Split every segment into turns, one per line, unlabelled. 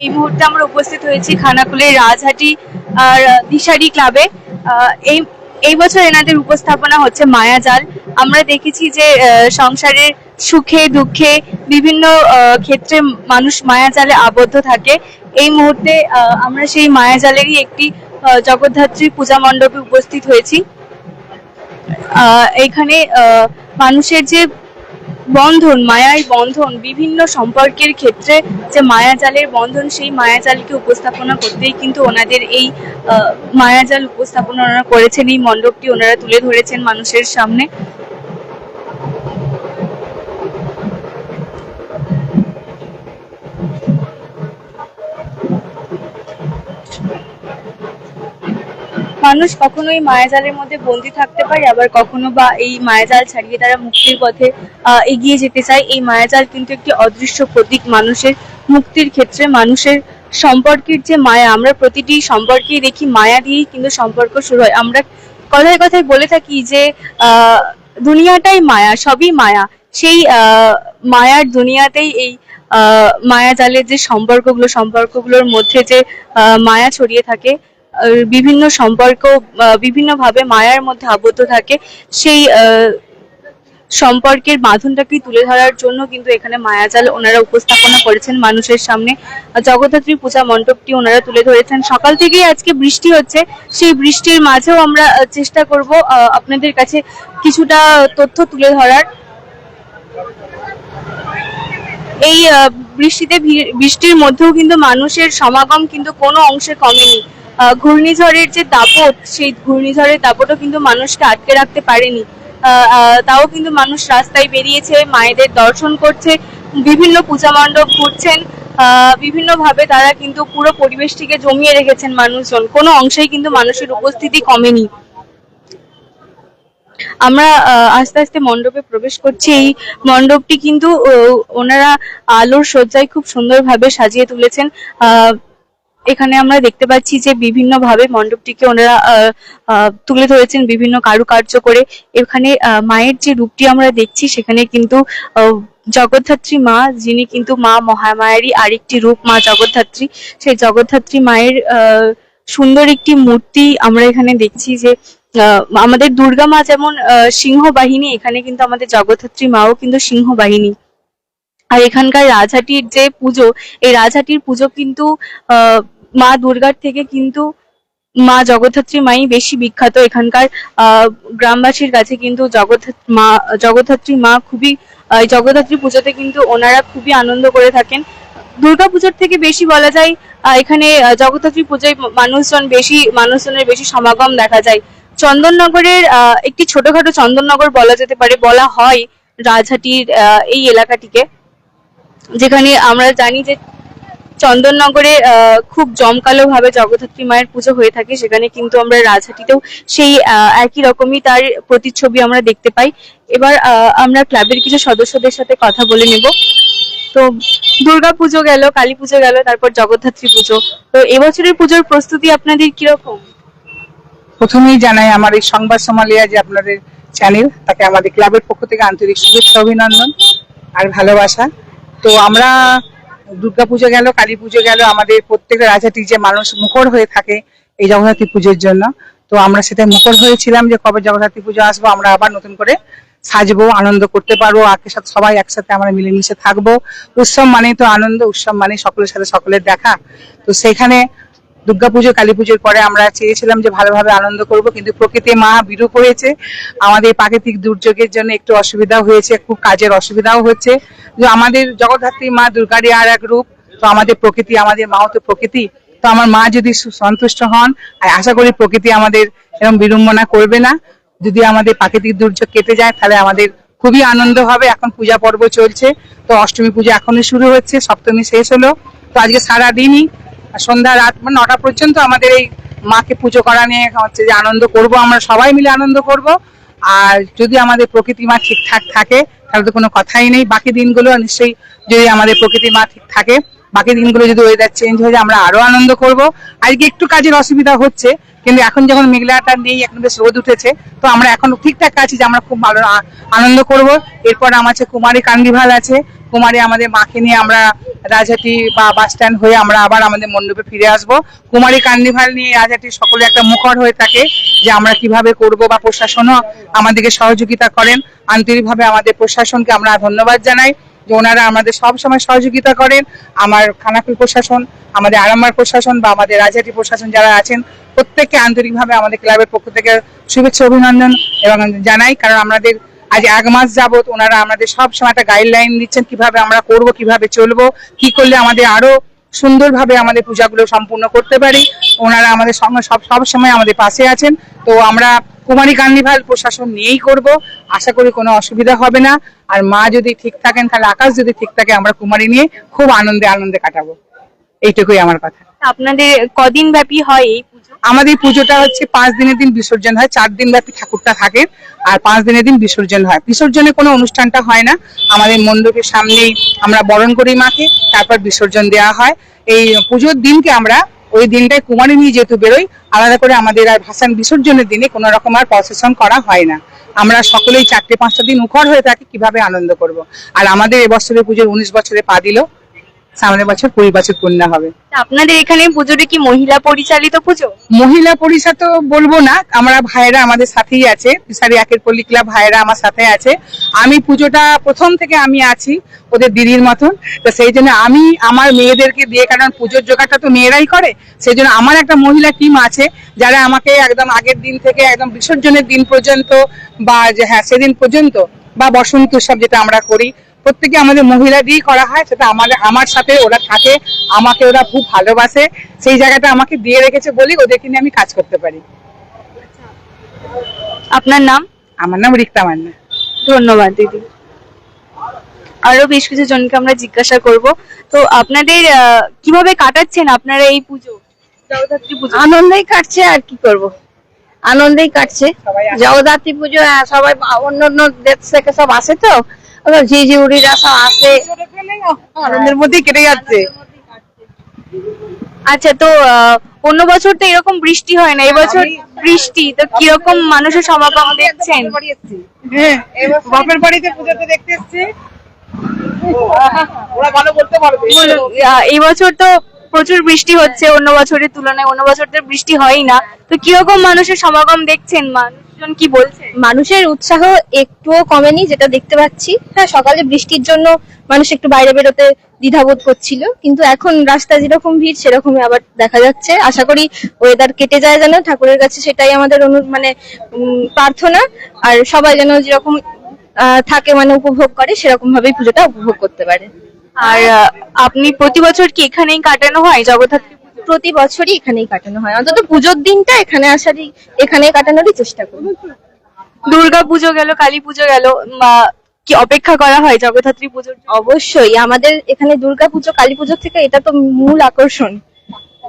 এই মুহূর্তে আমরা উপস্থিত হয়েছি খানাকুলের রাজহাটি আর দিশারি ক্লাবে এই এই বছর এনাদের উপস্থাপনা হচ্ছে মায়াজাল। আমরা দেখেছি যে সংসারের সুখে, দুঃখে বিভিন্ন ক্ষেত্রে মানুষ মায়াজালে আবদ্ধ থাকে। এই মুহূর্তে আমরা সেই মায়াজালেরই একটি জগদ্ধাত্রী পূজা মণ্ডপে উপস্থিত হয়েছি। এখানে মানুষের যে বন্ধন, মায়ার বন্ধন, বিভিন্ন সম্পর্কের ক্ষেত্রে যে মায়াজালের বন্ধন, সেই মায়াজালকে উপস্থাপনা করতেই কিন্তু ওনাদের এই মায়াজাল উপস্থাপনা ওনারা করেছেন, এই মণ্ডপটি ওনারা তুলে ধরেছেন মানুষের সামনে। মানুষ কখনোই মায়াজালের মধ্যে বন্দি থাকতে পারে আবার কখনো বা এই মায়াজাল ছাড়িয়ে তারা মুক্তির পথে এগিয়ে যেতে চায়। এই মায়াজাল কিন্তু একটি অদৃশ্য প্রতীক মানুষের মুক্তির ক্ষেত্রে। মানুষের সম্পর্কের যে মায়া আমরা প্রতিটি সম্পর্কেই দেখি মায়া দিয়েই কিন্তু সম্পর্ক শুরু হয়। আমরা কথায় কথায় বলে থাকি যে দুনিয়াটাই মায়া সবই মায়া। সেই মায়ার দুনিয়াতেই এই আহ, মায়াজালের যে সম্পর্কগুলো সম্পর্কগুলোর মধ্যে যে মায়া ছড়িয়ে থাকে বিভিন্ন সম্পর্ক বিভিন্ন ভাবে মায়ার মধ্যে আবদ্ধ থাকে, সেই সম্পর্কের বাঁধনটাকে তুলে ধরার জন্য কিন্তু এখানে মায়াজাল ওনারা উপস্থাপনা করেছেন মানুষের সামনে। জগদ্ধাত্রী পূজা মণ্ডপটি ওনারা তুলে ধরেছেন। সকাল থেকেই আজকে বৃষ্টি হচ্ছে। সেই বৃষ্টির মাঝেও আমরা চেষ্টা করব আপনাদের কাছে কিছুটা তথ্য তুলে ধরার। এই বৃষ্টিতে বৃষ্টির মধ্যেও কিন্তু মানুষের সমাগম কিন্তু কোনো অংশে কমেনি। ঘূর্ণিঝড়ের যে দাপট, সেই ঘূর্ণিঝড়ের দাপটও কিন্তু মানুষকে আটকে রাখতে পারেনি। তাও কিন্তু মানুষ রাস্তায় বেরিয়েছে, মায়েদের দর্শন করছে, বিভিন্ন পূজা মণ্ডপ ঘুরছেন বিভিন্ন ভাবে তারা কিন্তু পুরো পরিবেশটিকে জমিয়ে রেখেছেন মানুষজন। কোনো অংশেই কিন্তু মানুষের উপস্থিতি কমেনি। আমরা আস্তে আস্তে মণ্ডপে প্রবেশ করছি। এই মণ্ডপটি কিন্তু ওনারা আলোর সজ্জায় খুব সুন্দরভাবে সাজিয়ে তুলেছেন। এখানে আমরা দেখতে পাচ্ছি যে বিভিন্ন ভাবে মণ্ডপটিকে ওনারা তুলে ধরেছেন বিভিন্ন কারুকার্য করে। এখানে মায়ের যে রূপটি আমরা দেখছি সেখানে কিন্তু জগদ্ধাত্রী মা যিনি কিন্তু মা মহামায়ারই আরেকটি রূপ মা জগদ্ধাত্রী। সেই জগদ্ধাত্রী মায়ের সুন্দর একটি মূর্তি আমরা এখানে দেখছি যে আমাদের দুর্গা মা যেমন সিংহ বাহিনী এখানে কিন্তু আমাদের জগদ্ধাত্রী মাও কিন্তু সিংহ বাহিনী আর এখানকার রাজহাটির যে পুজো এই রাজহাটির পুজো কিন্তু আহ, মা দুর্গার থেকে কিন্তু মা জগদ্ধাত্রী মাই বেশি বিখ্যাত। এখানকার গ্রামবাসীর কাছে কিন্তু জগদ্ধাত্রী মা জগদ্ধাত্রী মা খুবই জগদ্ধাত্রী পুজোতে কিন্তু ওনারা খুবই আনন্দ করে থাকেন। দুর্গা পুজোর থেকে বেশি বলা যায় এখানে জগদ্ধাত্রী পুজোয় মানুষজন বেশি, মানুষজনের বেশি সমাগম দেখা যায়। চন্দননগরের একটি ছোটখাটো চন্দননগর বলা যেতে পারে, বলা হয় রাজহাটির এই এলাকাটিকে। যেখানে আমরা জানি যে চন্দননগরে খুব জমকালো ভাবে জগদ্ধাত্রী মায়ের পুজো হয়ে থাকে, সেখানে কিন্তু আমরা রাজহাটিতেও সেই একই রকমই তার প্রতিচ্ছবি আমরা দেখতে পাই। এবার আমরা ক্লাবের কিছু সদস্যদের সাথে কথা বলে নেব। তো দুর্গা পুজো গেল, কালী পুজো গেল, তারপর জগদ্ধাত্রী পুজো। তো এবছরের পুজোর প্রস্তুতি আপনাদের কীরকম?
প্রথমেই জানাই আমার এই সংবাদ সমালিয়া যে আপনাদের চ্যানেল তাকে আমাদের ক্লাবের পক্ষ থেকে আন্তরিক শুভেচ্ছা, অভিনন্দন আর ভালোবাসা। তো আমরা দুর্গাপুজো গেল কালী পুজো গেল, আমাদের প্রত্যেকটা রাজাটি যে মানুষ মুখর হয়ে থাকে এই জগদ্ধাত্রী পুজোর জন্য। তো আমরা সেটা মুখর হয়েছিলাম যে কবে জগদ্ধাত্রী পুজো আসব, আমরা আবার নতুন করে সাজবো, আনন্দ করতে পারব আগে সাথে সবাই একসাথে আমরা মিলেমিশে থাকব। উৎসব মানেই তো আনন্দ, উৎসব মানে সকলের সাথে সকলের দেখা। তো সেখানে দুর্গাপুজো কালী পুজোর পরে আমরা চেয়েছিলাম যে ভালোভাবে আনন্দ করব, কিন্তু প্রকৃতি মা বিরূপ হয়েছে। আমাদের প্রাকৃতিক দুর্যোগের জন্য একটু অসুবিধা হয়েছে, খুব কাজের অসুবিধাও হচ্ছে। আমাদের জগদ্ধাত্রী মা দুর্গারই আর এক রূপ, তো আমাদের প্রকৃতি, আমাদের মাও তো প্রকৃতি। তো আমার মা যদি সন্তুষ্ট হন, আর আশা করি প্রকৃতি আমাদের এরকম বিড়ম্বনা করবে না। যদি আমাদের প্রাকৃতিক দুর্যোগ কেটে যায়, তাহলে আমাদের খুবই আনন্দ হবে। এখন পূজা পর্ব চলছে, তো অষ্টমী পূজা এখনই শুরু হচ্ছে, সপ্তমী শেষ হলো। তো আজকে সারা দিনই সন্ধ্যা রাত মানে নটা পর্যন্ত আমাদের এই মাকে পুজো করা নিয়ে হচ্ছে যে আনন্দ করব, আমরা সবাই মিলে আনন্দ করব। আর যদি আমাদের প্রকৃতি মা ঠিকঠাক থাকে, তাহলে তো কোনো কথাই নেই। বাকি দিনগুলো নিশ্চয়ই যদি আমাদের প্রকৃতি মা ঠিক থাকে, বাকি দিনগুলো যদি ওয়েদার চেঞ্জ হয়ে যায়, আমরা আরও আনন্দ করব। আজকে একটু কাজের অসুবিধা হচ্ছে, কিন্তু এখন যখন মেঘলাটা নেই, এখন বেশ রোদ উঠেছে, তো আমরা এখন ঠিকঠাক আছি যে আমরা খুব ভালো আনন্দ করব। এরপর আমার কুমারী কান্দিভাল আছে কুমারী আমাদের মাকে নিয়ে আমরা রাজহাটি বা বাস স্ট্যান্ড হয়ে আমরা আবার আমাদের মণ্ডপে ফিরে আসব। কুমারী কার্নিভাল নিয়ে রাজহাটি সকলে একটা মুখর হয়ে থাকে যে আমরা কীভাবে করব বা প্রশাসনও আমাদেরকে সহযোগিতা করেন। আন্তরিকভাবে আমাদের প্রশাসনকে আমরা ধন্যবাদ জানাই যে ওনারা আমাদের সব সময় সহযোগিতা করেন। আমার খানাকুল প্রশাসন, আমাদের আরামবাগ প্রশাসন বা আমাদের রাজহাটি প্রশাসন যারা আছেন, প্রত্যেককে আন্তরিকভাবে আমাদের ক্লাবের পক্ষ থেকে শুভেচ্ছা অভিনন্দন এবং জানাই, কারণ আমাদের আজ এক মাস যাবত ওনারা আমাদের সব সময় একটা গাইডলাইন দিচ্ছেন কীভাবে আমরা করব, কীভাবে চলবো, কি করলে আমাদের আরও সুন্দরভাবে আমাদের পূজাগুলো সম্পূর্ণ করতে পারি। ওনারা আমাদের সঙ্গে সব সব সময় আমাদের পাশে আছেন। তো আমরা কুমারী কার্নিভাল প্রশাসন নিয়েই করব। আশা করি কোনো অসুবিধা হবে না। আর মা যদি ঠিক থাকেন, তাহলে আকাশ যদি ঠিক থাকে, আমরা কুমারী নিয়ে খুব আনন্দে আনন্দে কাটাবো। এইটুকুই আমার কথা।
আপনাদের কদিন ব্যাপী হয় এই
আমাদের পুজোটা হচ্ছে পাঁচ দিনের দিন বিসর্জন হয়, চার দিন ব্যাপী ঠাকুরটা থাকে আর পাঁচ দিনের দিন বিসর্জন হয়। বিসর্জনে কোনো অনুষ্ঠানটা হয় না। আমাদের মণ্ডপের সামনেই আমরা বরণ করি মাকে, তারপর বিসর্জন দেওয়া হয়। এই পুজোর দিনকে আমরা ওই দিনটায় কুমারী নিয়ে যেহেতু বেরোই, আলাদা করে আমাদের আর ভাসান বিসর্জনের দিনে কোনো রকম আর প্রসেশন করা হয় না। আমরা সকলেই চারটে পাঁচটা দিন উখর হয়ে থাকি, কীভাবে আনন্দ করব? আর আমাদের এবছরের পুজোর উনিশ বছরে পা দিল। সামনের বছর কুড়ি বছর পূর্ণ হবে।
আপনাদের এখানে পুজোটা কি মহিলা পরিচালিত পুজো?
মহিলা পরিষদ তো বলব না আমরা ভাইরা আমাদের সাথেই আছে ফিসারি একের পল্লী ক্লাব ভাইরা আমার সাথে আছে। আমি পুজোটা প্রথম থেকে আমি আছি ওদের দিদির মতন। তো সেই জন্য আমি আমার মেয়েদেরকে দিয়ে কারণ পুজোর জোগাড়টা তো মেয়েরাই করে সেই জন্য আমার একটা মহিলা টিম আছে যারা আমাকে একদম আগের দিন থেকে একদম বিসর্জনের দিন পর্যন্ত বা হ্যাঁ সেদিন পর্যন্ত বা বসন্ত উৎসব যেটা আমরা করি প্রত্যেকে আমাদের মহিলা দিয়েই করা হয় সেটা আমাদের আমার সাথে ওরা থাকে আমাকে ওরা খুব ভালোবাসে সেই জায়গাটা আমাকে দিয়ে রেখেছে বলি ওদেরকে নিয়ে আমি কাজ করতে পারি।
আপনার নাম?
আমার নাম রিক্তা মান্না।
ধন্যবাদ দিদি। আরও বেশ কিছু জনকে আমরা জিজ্ঞাসা করব। তো আপনাদের আহ, কীভাবে কাটাচ্ছেন আপনারা এই পুজো? জগদ্ধাত্রী পুজো।
আনন্দেই কাটছে আর কি করব। আনন্দেই কাটছে। জগদ্ধাত্রী পুজো সবাই অন্য অন্য দেশ থেকে সব আসে তো? ওরা ঝিঝিউড়িরা সব আসে।
আনন্দের মধ্যেই কেটে যাচ্ছে।
আচ্ছা তো অন্য বছর তো এরকম বৃষ্টি হয় না। এবছর বৃষ্টি তো কীরকম মানুষের সমাগম দেখছেন?
হ্যাঁ। বাপের বাড়িতে পুজোতে দেখতে এসছে। ওরা ভালো বলতে পারবে।
এই বছর তো প্রচুর বৃষ্টি হচ্ছে অন্য বছরের তুলনায়, অন্য বছর তো বৃষ্টি হয়ই না। তো কীরকম মানুষের সমাগম দেখছেন? মানুষজন কি বলছে?
মানুষের উৎসাহ একটুও কমেনি, যেটা দেখতে পাচ্ছি। হ্যাঁ সকালে বৃষ্টির জন্য মানুষ একটু বাইরে বেরোতে দ্বিধাবোধ করছিল, কিন্তু এখন রাস্তায় যেরকম ভিড়, সেরকমই আবার দেখা যাচ্ছে। আশা করি ওয়েদার কেটে যায় যেন, ঠাকুরের কাছে সেটাই আমাদের অনু মানে প্রার্থনা। আর সবাই যেন যেরকম থাকে মানে উপভোগ করে সেরকম ভাবেই পুজোটা উপভোগ করতে পারে।
আর আপনি প্রতি বছর কি এখানেই কাটানো হয়? জগদ্ধাত্রী
প্রতি বছরই এখানেই কাটানো হয়। অন্তত পুজোর দিনটা এখানে আসারই এখানে কাটানোরই চেষ্টা করি।
দুর্গা পুজো গেল, কালী পুজো গেল কি অপেক্ষা করা হয় জগদ্ধাত্রী পুজোর
অবশ্যই। আমাদের এখানে দুর্গা পুজো, কালী পুজো থেকে এটা তো মূল আকর্ষণ।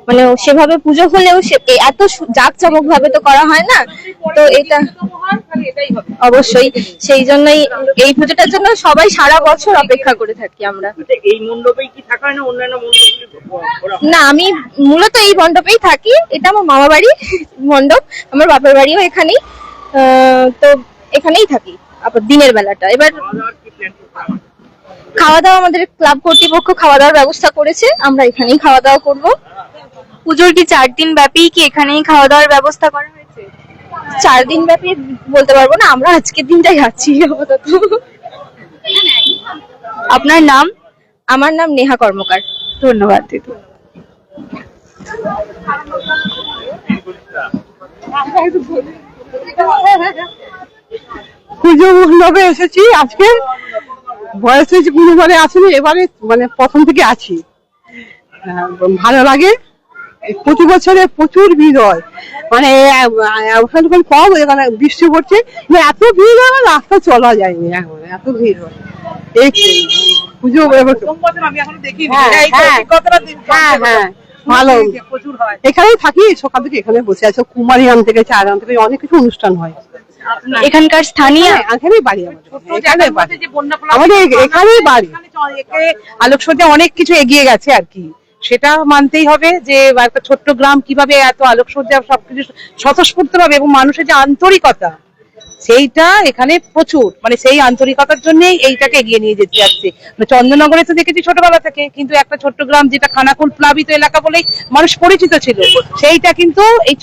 মানে সেভাবে পুজো হলেও এত জাঁকজমক ভাবে তো করা হয় না। তো এটা অবশ্যই সেই জন্যই এই পুজোটার জন্য সবাই সারা বছর অপেক্ষা করে থাকি আমরা।
এই মণ্ডপেই কি থাকা হয় না অন্যান্য?
না আমি মূলত এই মণ্ডপেই থাকি। এটা আমার মামা বাড়ি মণ্ডপ আমার বাপের বাড়িও এখানেই। তো এখানেই থাকি আবার দিনের বেলাটা। এবার? খাওয়া দাওয়া আমাদের ক্লাব কর্তৃপক্ষ খাওয়া দাওয়ার ব্যবস্থা করেছে। আমরা এখানেই খাওয়া দাওয়া করব।
পুজোর কি চার দিন ব্যাপী কি এখানেই খাওয়া দাওয়ার ব্যবস্থা করা হয়েছে?
চার দিন ব্যাপী বলতে পারব না আমরা আজকের দিনটাই যাচ্ছি আপাতত।
আপনার নাম?
আমার নাম নেহা কর্মকার।
ধন্যবাদ দিদি।
পুজো মণ্ডপে এসেছি আজকে বয়স হয়েছে কোনোবারে আসেনি এবারে মানে প্রথম থেকে আছি। ভালো লাগে। প্রতি বছরে প্রচুর ভিড় হয়। মানে ওখানে যখন কম এখানে বৃষ্টি পড়ছে মানে এত ভিড় হয় না রাস্তা চলা যায়নি এখন এত ভিড় হয়। এই পুজো
এখনও দেখিনি
হ্যাঁ, হ্যাঁ। হ্যাঁ হ্যাঁ ভালো। এখানেই থাকি সকাল থেকে এখানে বসে আছি কুমারী গান থেকে চার গান থেকে অনেক কিছু অনুষ্ঠান হয়।
এখানকার স্থানীয়
হ্যাঁ, বাড়ি আমাদের এখানে বাড়ি।
এখানে আলোকসজ্জা অনেক কিছু এগিয়ে গেছে আর কি। সেটা মানতেই হবে যে একটা ছোট্ট গ্রাম কীভাবে এত আলোকসজ্জা সবকিছু স্বতঃস্ফূর্ত ভাবে এবং মানুষের যে আন্তরিকতা,
সেইটা এখানে প্রচুর। মানে সেই আন্তরিকতার জন্যই এইটাকে এগিয়ে নিয়ে যেতে যাচ্ছে। চন্দ্রনগরে তো দেখেছি ছোটবেলা থেকে, কিন্তু একটা ছোট্ট গ্রাম যেটা খানাকুল প্লাবিত এলাকা বলেই মানুষ পরিচিত ছিল, সেইটা কিন্তু এই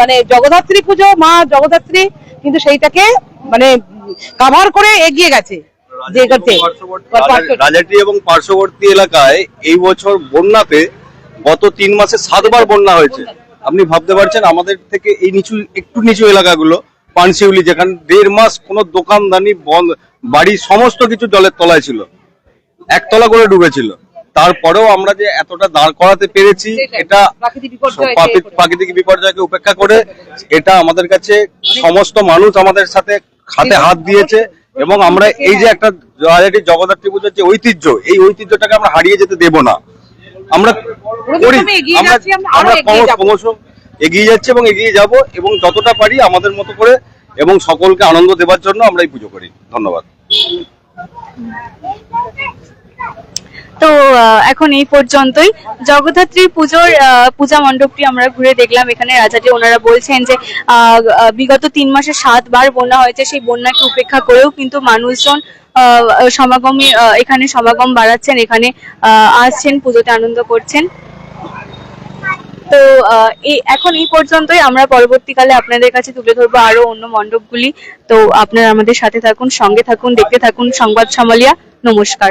মানে জগদ্ধাত্রী পুজো, মা জগদ্ধাত্রী কিন্তু সেইটাকে মানে কাভার করে এগিয়ে গেছে।
রাজাটি এবং পার্শ্ববর্তী এলাকায়। এই বছর বন্যাতে গত তিন মাসে সাতবার বন্যা হয়েছে। আপনি ভাবতে পারছেন আমাদের থেকে এই নিচু একটু নিচু এলাকাগুলো পানশিউলি যেখানে দেড় মাস কোনো দোকানদানি বন্ধ বাড়ির সমস্ত কিছু জলের তলায় ছিল। একতলা করে ডুবেছিল। তারপরেও আমরা যে এতটা দাঁড় করাতে পেরেছি এটা
প্রাকৃতিক
বিপর্যয়কে উপেক্ষা করে এটা আমাদের কাছে সমস্ত মানুষ আমাদের সাথে হাতে হাত দিয়েছে। এবং আমরা এই যে একটা রাজাটি জগদ্ধাত্রী পুজোর যে ঐতিহ্য এই ঐতিহ্যটাকে আমরা হারিয়ে যেতে দেব না। আমরা করি আমরা ক্রমশ এগিয়ে যাচ্ছি এবং এগিয়ে যাব এবং যতটা পারি আমাদের মতো করে এবং সকলকে আনন্দ দেবার জন্য আমরা এই পুজো করি। ধন্যবাদ।
তো এখন এই পর্যন্তই। জগদ্ধাত্রী পুজোর পূজা মণ্ডপটি আমরা ঘুরে দেখলাম। এখানে রাজাটি ওনারা বলছেন যে বিগত তিন মাসে সাতবার বন্যা হয়েছে। সেই বন্যাকে উপেক্ষা করেও কিন্তু মানুষজন সমাগমে এখানে সমাগম বাড়াচ্ছেন, এখানে আসছেন, পুজোতে আনন্দ করছেন। তো এখন এই পর্যন্তই। আমরা পরবর্তীকালে আপনাদের কাছে তুলে ধরবো আরও অন্য মণ্ডপগুলি। তো, আপনারা আমাদের সাথে থাকুন, সঙ্গে থাকুন, দেখতে থাকুন। সংবাদ সামালিয়া, নমস্কার।